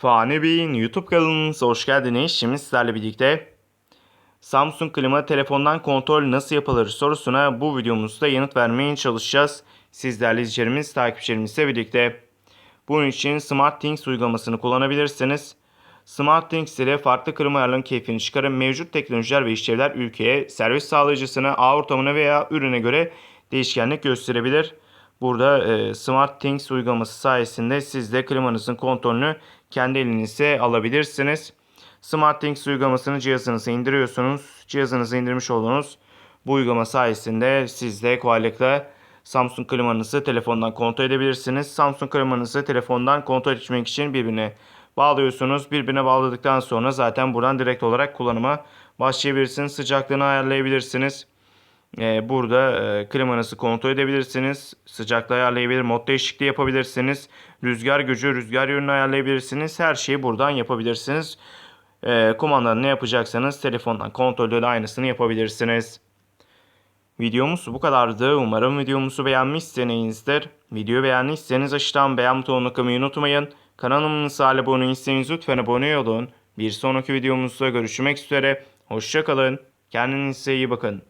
Fani Bey'in YouTube kanalımıza hoş geldiniz. Şimdi sizlerle birlikte Samsung klima telefondan kontrol nasıl yapılır sorusuna bu videomuzda yanıt vermeye çalışacağız. Sizlerle izleyicilerimiz, takipçilerimizle birlikte. Bunun için SmartThings uygulamasını kullanabilirsiniz. SmartThings ile farklı klima ayarlarının keyfini çıkarın. Mevcut teknolojiler ve işlevler ülkeye, servis sağlayıcısına, ağ ortamına veya ürüne göre değişkenlik gösterebilir. Burada e, SmartThings uygulaması sayesinde siz de klimanızın kontrolünü kendi elinize alabilirsiniz. SmartThings uygulamasını cihazınıza indiriyorsunuz. Cihazınıza indirmiş olduğunuz bu uygulama sayesinde siz de kolaylıkla Samsung klimanızı telefondan kontrol edebilirsiniz. Samsung klimanızı telefondan kontrol etmek için birbirine bağlıyorsunuz. Birbirine bağladıktan sonra zaten buradan direkt olarak kullanıma başlayabilirsiniz. Sıcaklığını ayarlayabilirsiniz. Ee, burada e, klimanızı kontrol edebilirsiniz. Sıcaklığı ayarlayabilir, mod değişikliği yapabilirsiniz. Rüzgar gücü, rüzgar yönünü ayarlayabilirsiniz. Her şeyi buradan yapabilirsiniz. Ee, kumandanın ne yapacaksanız telefondan kontrolde de aynısını yapabilirsiniz. Videomuz bu kadardı. Umarım videomuzu beğenmişsinizdir. Videoyu beğendiyseniz aşağıdan beğen butonuna kılmayı unutmayın. Kanalımıza abone değilseniz lütfen abone olun. Bir sonraki videomuzda görüşmek üzere. Hoşçakalın. Kendinize iyi bakın.